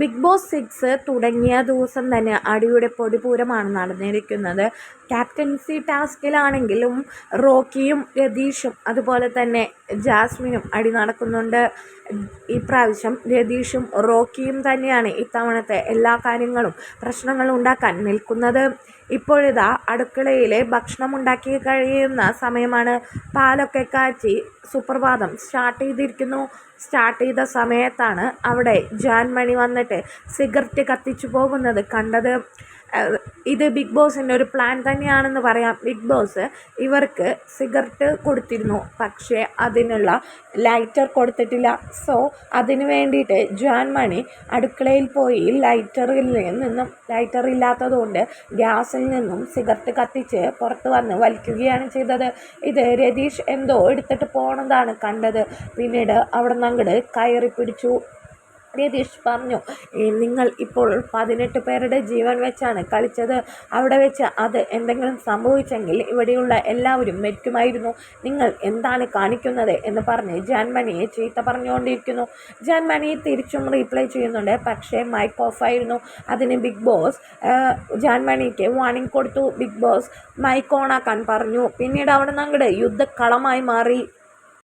Big boss six തുടങ്ങിയ ദിവസം തന്നെ അടിയുടെ പൊടിപൂരമാണ് നടന്നിരിക്കുന്നത്. ക്യാപ്റ്റൻസി ടാസ്കിലാണെങ്കിലും റോക്കിയും രതീഷും അതുപോലെ തന്നെ ജാസ്മിനും അടി നടക്കുന്നുണ്ട്. ഇപ്രാവശ്യം രതീഷും റോക്കിയും തന്നെയാണ് ഇത്തവണത്തെ എല്ലാ കാര്യങ്ങളും പ്രശ്നങ്ങളും ഉണ്ടാക്കാൻ നിൽക്കുന്നത്. ഇപ്പോഴിതാ അടുക്കളയിൽ ഭക്ഷണം ഉണ്ടാക്കി കഴിയുന്ന സമയമാണ്. പാലൊക്കെ കാച്ചി സുപ്രഭാതം സ്റ്റാർട്ട് ചെയ്തിരിക്കുന്നു. സ്റ്റാർട്ട് ചെയ്ത സമയത്താണ് അവിടെ ജാൻമണി വന്നിട്ട് സിഗരറ്റ് കത്തിച്ചു പോകുന്നത് കണ്ടത്. ഇത് ബിഗ് ബോസിന്റെ ഒരു പ്ലാൻ തന്നെയാണെന്ന് പറയാം. ബിഗ് ബോസ് ഇവർക്ക് സിഗരറ്റ് കൊടുത്തിരുന്നു. പക്ഷേ അതിനുള്ള ലൈറ്റർ കൊടുത്തിട്ടില്ല. സോ അതിന് വേണ്ടിയിട്ട് ജാൻമണി അടുക്കളയിൽ പോയി ലൈറ്ററിൽ നിന്നും ലൈറ്റർ ഇല്ലാത്തതുകൊണ്ട് ഗ്യാസിൽ നിന്നും സിഗരറ്റ് കത്തിച്ച് പുറത്ത് വന്ന് വലിക്കുകയാണ് ചെയ്തത്. ഇത് രതീഷ് എന്തോ എടുത്തിട്ട് പോണതാണ് കണ്ടത്. പിന്നീട് അവിടെ നിന്ന് അങ്ങോട്ട് കയറി പിടിച്ചു. രതീഷ് പറഞ്ഞു നിങ്ങൾ ഇപ്പോൾ പതിനെട്ട് പേരുടെ ജീവൻ വെച്ചാണ് കളിച്ചത്. അവിടെ വെച്ച് അത് എന്തെങ്കിലും സംഭവിച്ചെങ്കിൽ ഇവിടെയുള്ള എല്ലാവരും മരിക്കുമായിരുന്നു. നിങ്ങൾ എന്താണ് കാണിക്കുന്നത്? എന്ന് പറഞ്ഞ് ജാൻമണിയെ ചീത്ത പറഞ്ഞുകൊണ്ടിരിക്കുന്നു. ജാൻമണി തിരിച്ചും റീപ്ലൈ ചെയ്യുന്നുണ്ട്. പക്ഷേ മൈക്ക് ഓഫായിരുന്നു. അതിന് ബിഗ് ബോസ് ജാൻമണിക്ക് വാണിംഗ് കൊടുത്തു. ബിഗ് ബോസ് മൈക്ക് ഓണാക്കാൻ പറഞ്ഞു. പിന്നീട് അവിടെ നിന്ന് അങ്ങോട്ട് യുദ്ധക്കളമായി മാറി.